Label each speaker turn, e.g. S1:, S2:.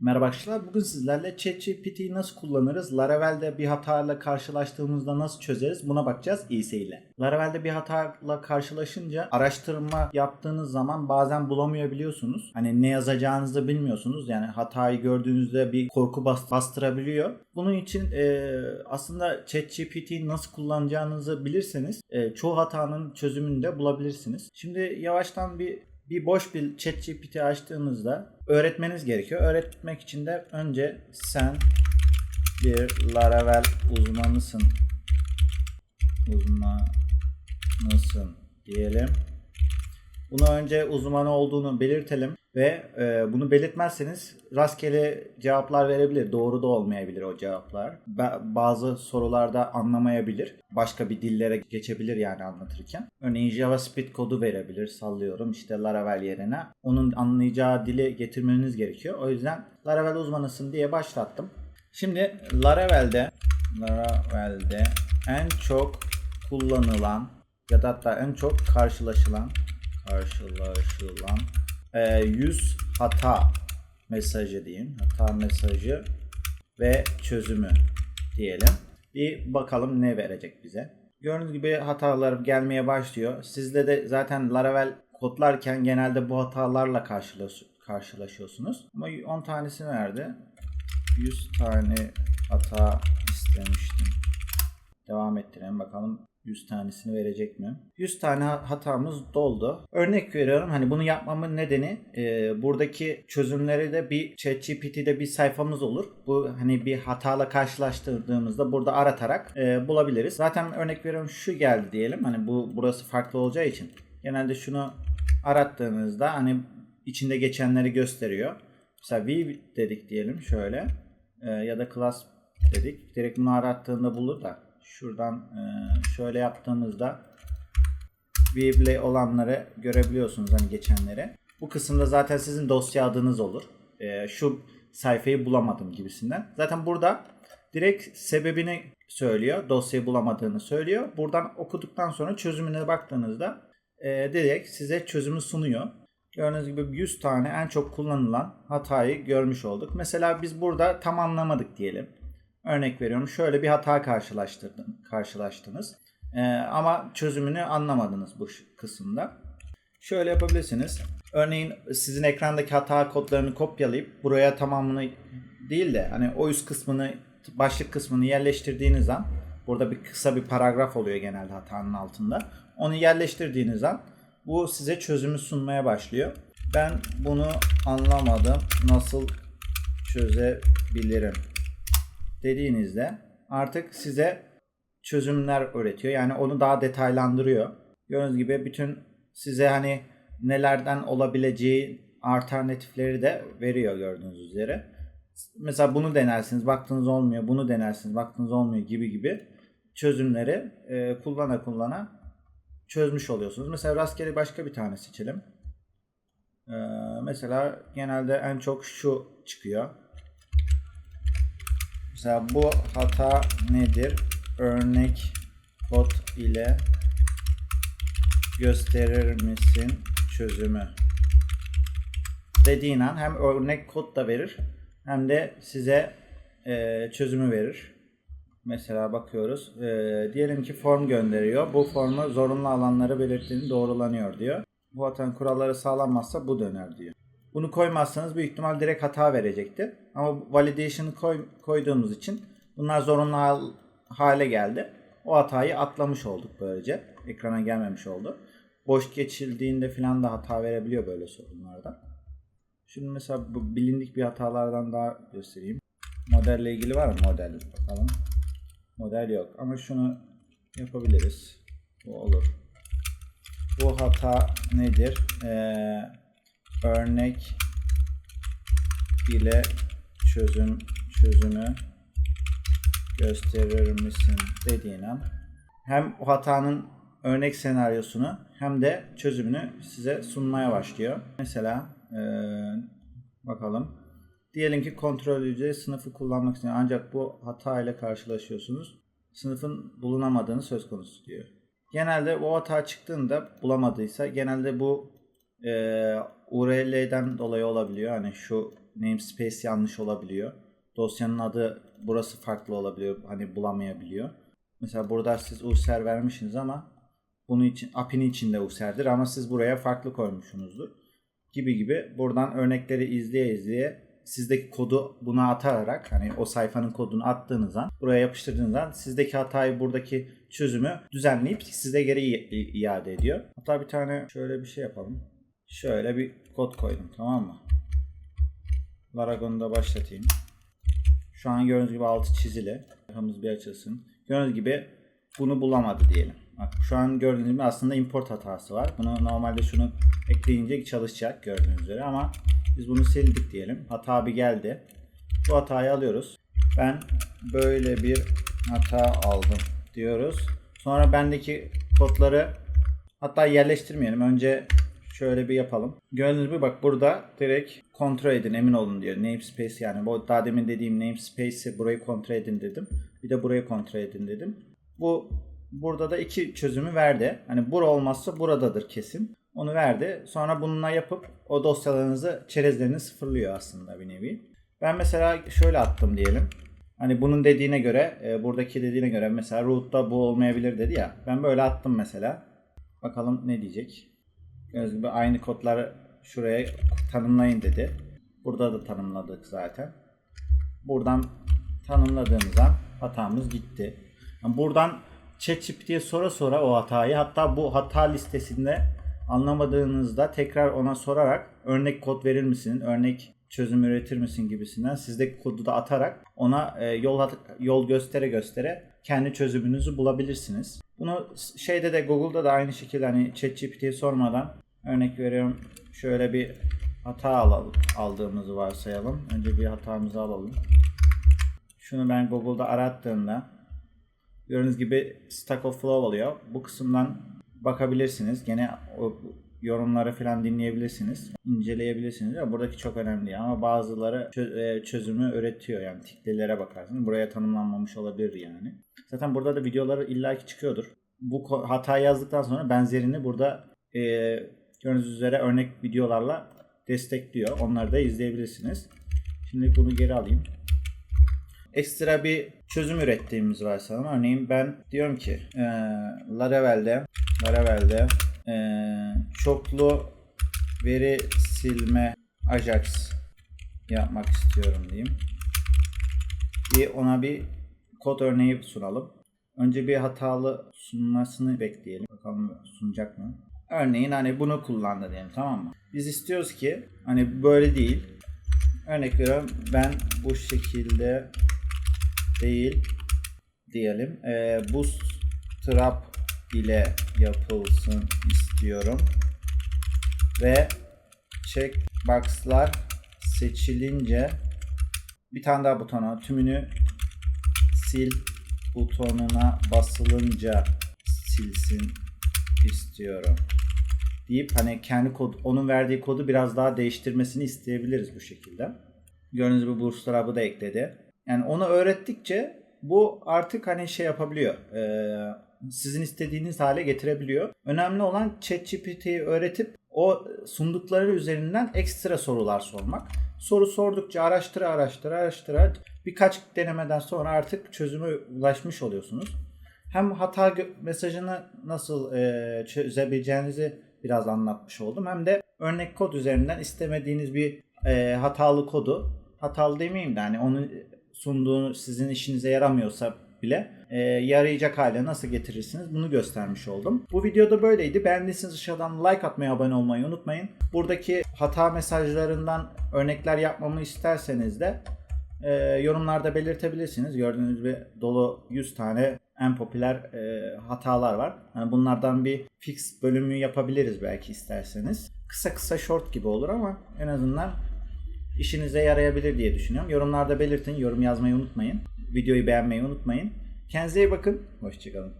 S1: Merhaba arkadaşlar. Bugün sizlerle ChatGPT'yi nasıl kullanırız? Laravel'de bir hatayla karşılaştığımızda nasıl çözeriz? Buna bakacağız. İyi seyirler. Laravel'de bir hatayla karşılaşınca araştırma yaptığınız zaman bazen bulamayabiliyorsunuz. Hani ne yazacağınızı bilmiyorsunuz. Yani hatayı gördüğünüzde bir korku bas- bastırabiliyor. Bunun için e, aslında ChatGPT'yi nasıl kullanacağınızı bilirseniz e, çoğu hatanın çözümünü de bulabilirsiniz. Şimdi yavaştan bir bir boş bir ChatGPT açtığınızda öğretmeniz gerekiyor. Öğretmek için de önce sen bir Laravel uzmanısın. Uzmanısın diyelim. Bunu önce uzman olduğunu belirtelim ve e, bunu belirtmezseniz rastgele cevaplar verebilir. Doğru da olmayabilir o cevaplar. Ba- bazı sorularda anlamayabilir. Başka bir dillere geçebilir yani anlatırken. Örneğin JavaScript kodu verebilir. Sallıyorum işte Laravel yerine. Onun anlayacağı dili getirmeniz gerekiyor. O yüzden Laravel uzmanısın diye başlattım. Şimdi Laravel'de Laravel'de en çok kullanılan ya da hatta en çok karşılaşılan karşılaşılan e, 100 hata mesajı diyeyim. Hata mesajı ve çözümü diyelim. Bir bakalım ne verecek bize. Gördüğünüz gibi hatalar gelmeye başlıyor. Sizde de zaten Laravel kodlarken genelde bu hatalarla karşılaş- karşılaşıyorsunuz. Ama 10 tanesini verdi. 100 tane hata istemiştim. Devam ettirelim bakalım 100 tanesini verecek mi? 100 tane hatamız doldu. Örnek veriyorum hani bunu yapmamın nedeni e, buradaki çözümleri de bir ChatGPT'de bir sayfamız olur. Bu hani bir hatayla karşılaştırdığımızda burada aratarak e, bulabiliriz. Zaten örnek veriyorum şu geldi diyelim. Hani bu burası farklı olacağı için genelde şunu arattığınızda hani içinde geçenleri gösteriyor. Mesela V dedik diyelim şöyle e, ya da class dedik. Direkt bunu arattığında bulur da şuradan e, şöyle yaptığımızda Weebly olanları görebiliyorsunuz hani geçenleri. Bu kısımda zaten sizin dosya adınız olur. E, şu sayfayı bulamadım gibisinden. Zaten burada direkt sebebini söylüyor. Dosyayı bulamadığını söylüyor. Buradan okuduktan sonra çözümüne baktığınızda e, direkt size çözümü sunuyor. Gördüğünüz gibi 100 tane en çok kullanılan hatayı görmüş olduk. Mesela biz burada tam anlamadık diyelim. Örnek veriyorum şöyle bir hata karşılaştınız. Ee, ama çözümünü anlamadınız bu kısımda. Şöyle yapabilirsiniz. Örneğin sizin ekrandaki hata kodlarını kopyalayıp buraya tamamını değil de hani o üst kısmını başlık kısmını yerleştirdiğiniz an burada bir kısa bir paragraf oluyor genelde hatanın altında. Onu yerleştirdiğiniz an bu size çözümü sunmaya başlıyor. Ben bunu anlamadım. Nasıl çözebilirim? Dediğinizde artık size çözümler öğretiyor. Yani onu daha detaylandırıyor. Gördüğünüz gibi bütün size hani nelerden olabileceği alternatifleri de veriyor gördüğünüz üzere. Mesela bunu denersiniz, baktığınız olmuyor. Bunu denersiniz, baktığınız olmuyor gibi gibi çözümleri e, kullana kullana çözmüş oluyorsunuz. Mesela rastgele başka bir tane seçelim. Ee, mesela genelde en çok şu çıkıyor. Mesela bu hata nedir? Örnek kod ile gösterir misin çözümü? Dediğin an hem örnek kod da verir hem de size e, çözümü verir. Mesela bakıyoruz. E, diyelim ki form gönderiyor. Bu formu zorunlu alanları belirttiğini doğrulanıyor diyor. Bu hatanın kuralları sağlanmazsa bu döner diyor. Bunu koymazsanız büyük ihtimal direkt hata verecekti. Ama validation'ı koy, koyduğumuz için bunlar zorunlu hal- hale geldi. O hatayı atlamış olduk böylece. Ekrana gelmemiş oldu. Boş geçildiğinde falan da hata verebiliyor böyle sorunlarda. Şimdi mesela bu bilindik bir hatalardan daha göstereyim. Modelle ilgili var mı model? Bakalım. Model yok ama şunu yapabiliriz. Bu olur. Bu hata nedir? Ee, örnek ile çözüm çözümü gösterir misin dediğin an hem o hatanın örnek senaryosunu hem de çözümünü size sunmaya başlıyor. Mesela eee, bakalım. Diyelim ki kontrolcü sınıfı kullanmak istiyor ancak bu hata ile karşılaşıyorsunuz. Sınıfın bulunamadığını söz konusu diyor. Genelde o hata çıktığında bulamadıysa genelde bu e, URL'den dolayı olabiliyor. Hani şu namespace yanlış olabiliyor. Dosyanın adı burası farklı olabiliyor. Hani bulamayabiliyor. Mesela burada siz user vermişsiniz ama bunun için API'nin içinde user'dir ama siz buraya farklı koymuşsunuzdur. Gibi gibi buradan örnekleri izleye izleye sizdeki kodu buna atarak hani o sayfanın kodunu attığınız an buraya yapıştırdığınız an sizdeki hatayı buradaki çözümü düzenleyip size geri iade ediyor. Hatta bir tane şöyle bir şey yapalım. Şöyle bir kod koydum tamam mı? Laragon'u da başlatayım. Şu an gördüğünüz gibi altı çizili. Sayfamız bir açılsın. Gördüğünüz gibi bunu bulamadı diyelim. Bak şu an gördüğünüz gibi aslında import hatası var. Bunu normalde şunu ekleyince çalışacak gördüğünüz üzere ama biz bunu sildik diyelim. Hata bir geldi. Bu hatayı alıyoruz. Ben böyle bir hata aldım diyoruz. Sonra bendeki kodları hatta yerleştirmeyelim. Önce şöyle bir yapalım. Gördüğünüz gibi bak burada direkt kontrol edin emin olun diyor. Namespace yani bu daha demin dediğim namespace'i burayı kontrol edin dedim. Bir de burayı kontrol edin dedim. Bu burada da iki çözümü verdi. Hani bura olmazsa buradadır kesin. Onu verdi. Sonra bununla yapıp o dosyalarınızı çerezlerini sıfırlıyor aslında bir nevi. Ben mesela şöyle attım diyelim. Hani bunun dediğine göre, e, buradaki dediğine göre mesela root'ta bu olmayabilir dedi ya. Ben böyle attım mesela. Bakalım ne diyecek. Gördüğünüz gibi aynı kodları şuraya tanımlayın dedi. Burada da tanımladık zaten. Buradan tanımladığımız an hatamız gitti. Yani buradan ChatGPT'ye sonra sonra o hatayı hatta bu hata listesinde anlamadığınızda tekrar ona sorarak örnek kod verir misin, örnek çözüm üretir misin gibisinden sizdeki kodu da atarak ona e, yol yol göstere göstere kendi çözümünüzü bulabilirsiniz. Bunu şeyde de Google'da da aynı şekilde hani ChatGPT'ye sormadan örnek veriyorum şöyle bir hata alalım, aldığımızı varsayalım. Önce bir hatamızı alalım. Şunu ben Google'da arattığımda gördüğünüz gibi Stack Overflow oluyor. Bu kısımdan bakabilirsiniz. Gene yorumları falan dinleyebilirsiniz. inceleyebilirsiniz. Ya buradaki çok önemli ama bazıları e, çözümü öğretiyor yani tiklilere bakarsınız. Buraya tanımlanmamış olabilir yani. Zaten burada da videoları illaki çıkıyordur. Bu hatayı yazdıktan sonra benzerini burada e, gördüğünüz üzere örnek videolarla destekliyor. Onları da izleyebilirsiniz. Şimdi bunu geri alayım ekstra bir çözüm ürettiğimiz varsayalım. Örneğin ben diyorum ki e, Laravel'de Laravel'de e, çoklu veri silme Ajax yapmak istiyorum diyeyim. Bir ona bir kod örneği sunalım. Önce bir hatalı sunmasını bekleyelim. Bakalım sunacak mı? Örneğin hani bunu kullandı diyelim tamam mı? Biz istiyoruz ki hani böyle değil. Örnek veriyorum ben bu şekilde değil diyelim. E, bootstrap ile yapılsın istiyorum. Ve checkbox'lar seçilince bir tane daha butona tümünü sil butonuna basılınca silsin istiyorum deyip hani kendi kod onun verdiği kodu biraz daha değiştirmesini isteyebiliriz bu şekilde. Gördüğünüz gibi Bootstrap'ı da ekledi. Yani onu öğrettikçe bu artık hani şey yapabiliyor. Ee, sizin istediğiniz hale getirebiliyor. Önemli olan ChatGPT'yi öğretip o sundukları üzerinden ekstra sorular sormak. Soru sordukça araştıra araştıra araştıra birkaç denemeden sonra artık çözüme ulaşmış oluyorsunuz. Hem hata mesajını nasıl e, çözebileceğinizi biraz anlatmış oldum. Hem de örnek kod üzerinden istemediğiniz bir e, hatalı kodu hatalı demeyeyim de hani onu sunduğu sizin işinize yaramıyorsa bile e, yarayacak hale nasıl getirirsiniz bunu göstermiş oldum. Bu videoda böyleydi. Beğendiyseniz aşağıdan like atmayı, abone olmayı unutmayın. Buradaki hata mesajlarından örnekler yapmamı isterseniz de e, yorumlarda belirtebilirsiniz. Gördüğünüz gibi dolu 100 tane en popüler e, hatalar var. Yani bunlardan bir fix bölümü yapabiliriz belki isterseniz. Kısa kısa short gibi olur ama en azından işinize yarayabilir diye düşünüyorum. Yorumlarda belirtin. Yorum yazmayı unutmayın. Videoyu beğenmeyi unutmayın. Kendinize iyi bakın. Hoşçakalın.